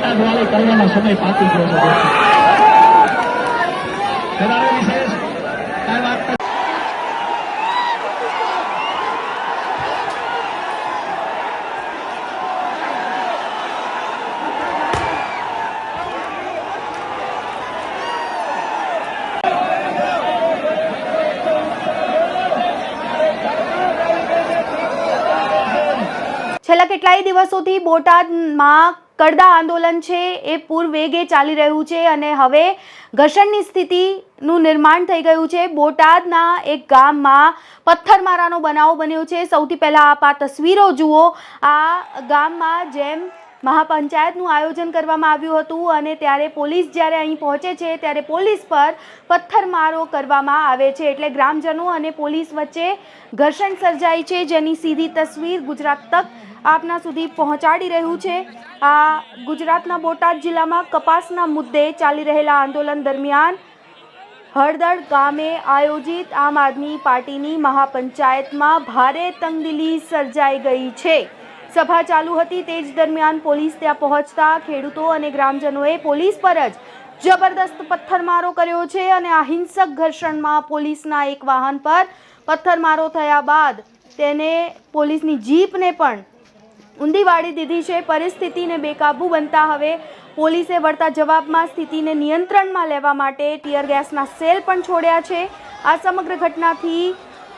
બોટાદ વાળી કરવાનો સમય પાકી ગયો છે. છેલ્લા કેટલાય દિવસોથી બોટાદમાં કડદા આંદોલન છે, એ પૂર વેગે ચાલી રહ્યું છે અને હવે ઘર્ષણની સ્થિતિનું નિર્માણ થઈ ગયું છે. બોટાદના એક ગામમાં પથ્થરમારાનો બનાવ બન્યો છે. સૌથી પહેલાં આપ આ તસવીરો જુઓ. આ ગામમાં જેમ મહાપંચાયતનું આયોજન કરવામાં આવ્યું હતું અને ત્યારે પોલીસ જ્યારે અહીં પહોંચે છે, ત્યારે પોલીસ પર પથ્થરમારો કરવામાં આવે છે. એટલે ગ્રામજનો અને પોલીસ વચ્ચે ઘર્ષણ સર્જાય છે, જેની સીધી તસવીર ગુજરાત તક આપના સુધી પહોંચાડી રહ્યું છે. આ ગુજરાતના બોટાદ જિલ્લામાં કપાસના મુદ્દે ચાલી રહેલા આંદોલન દરમિયાન હળદળ ગામે આયોજિત આમ આદમી પાર્ટીની મહાપંચાયતમાં ભારે તંગદિલી સર્જાઈ ગઈ છે. સભા ચાલુ હતી તે જ દરમિયાન પોલીસ ત્યાં પહોંચતા ખેડૂતો અને ગ્રામજનોએ પોલીસ પર જ જબરદસ્ત પથ્થરમારો કર્યો છે અને આ હિંસક ઘર્ષણમાં પોલીસના એક વાહન પર પથ્થરમારો થયા બાદ તેને પોલીસની જીપને પણ ઊંધી વાળી દીધી છે. પરિસ્થિતિને બેકાબુ બનતા હવે પોલીસે વળતા જવાબમાં સ્થિતિને નિયંત્રણમાં લેવા માટે ટીયર ગેસના સેલ પણ છોડ્યા છે. આ સમગ્ર ઘટનાથી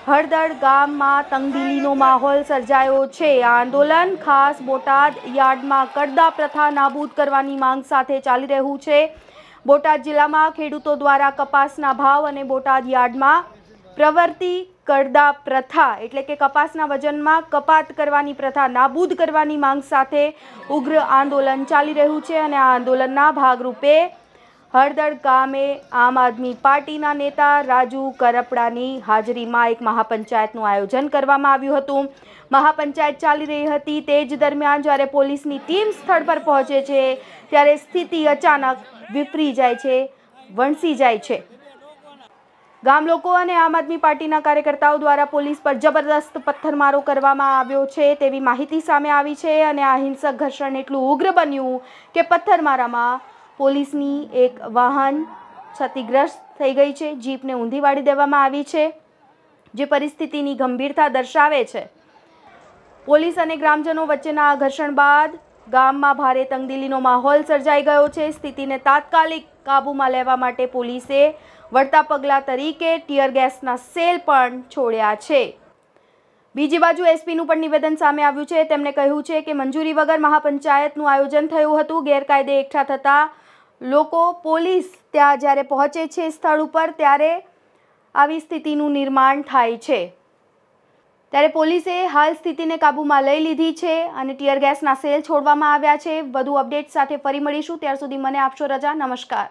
હળદળ ગામમાં તંગદિલીનો માહોલ સર્જાયો છે. આ આંદોલન ખાસ બોટાદ યાર્ડમાં કડદા પ્રથા નાબૂદ કરવાની માંગ સાથે ચાલી રહ્યું છે. બોટાદ જિલ્લામાં ખેડૂતો દ્વારા કપાસના ભાવ અને બોટાદ યાર્ડમાં પ્રવર્તી કડદા પ્રથા એટલે કે કપાસના વજનમાં કપાત કરવાની પ્રથા, નાબૂદ કરવાની માંગ સાથે ઉગ્ર આંદોલન ચાલી રહ્યું છે અને આ આંદોલનના ભાગરૂપે હળદળ ગામે આમ આદમી પાર્ટીના નેતા રાજુ કરપડાની હાજરીમાં એક મહાપંચાયતનું આયોજન કરવામાં આવ્યું હતું. મહાપંચાયત ચાલી રહી હતી તે જ દરમિયાન જ્યારે પોલીસની ટીમ સ્થળ પર પહોંચે છે, ત્યારે સ્થિતિ અચાનક વિફરી જાય છે, વણસી જાય છે. ગામ લોકો અને આમ આદમી પાર્ટીના કાર્યકર્તાઓ દ્વારા પોલીસ પર જબરદસ્ત પથ્થરમારો કરવામાં આવ્યો છે તેવી માહિતી સામે આવી છે અને આ હિંસક ઘર્ષણ એટલું ઉગ્ર બન્યું કે પથ્થરમારામાં પોલીસની એક વાહન ક્ષતિગ્રસ્ત થઈ ગઈ છે. જીપને ઊંધી વાળી દેવામાં આવી છે, જે પરિસ્થિતિની ગંભીરતા દર્શાવે છે. પોલીસ અને ગ્રામજનો વચ્ચેના આ ઘર્ષણ બાદ ગામમાં ભારે તંગદિલીનો માહોલ સર્જાઈ ગયો છે. સ્થિતિને તાત્કાલિક કાબૂમાં લેવા માટે પોલીસે વળતા પગલાં તરીકે ટીયર ગેસના સેલ પણ છોડ્યા છે. બીજી બાજુ એસપીનું પણ નિવેદન સામે આવ્યું છે. તેમણે કહ્યું છે કે મંજૂરી વગર મહાપંચાયતનું આયોજન થયું હતું. ગેરકાયદે એકઠા થતા લોકો પોલીસ ત્યાં જ્યારે પહોંચે છે સ્થળ ઉપર, ત્યારે આવી સ્થિતિનું નિર્માણ થાય છે. ત્યારે પોલીસે હાલ સ્થિતિને કાબૂમાં લઈ લીધી છે અને ટીયર ગેસના સેલ છોડવામાં આવ્યા છે. વધુ અપડેટ સાથે ફરી મળીશું. ત્યાર સુધી મને આપશો રજા. નમસ્કાર.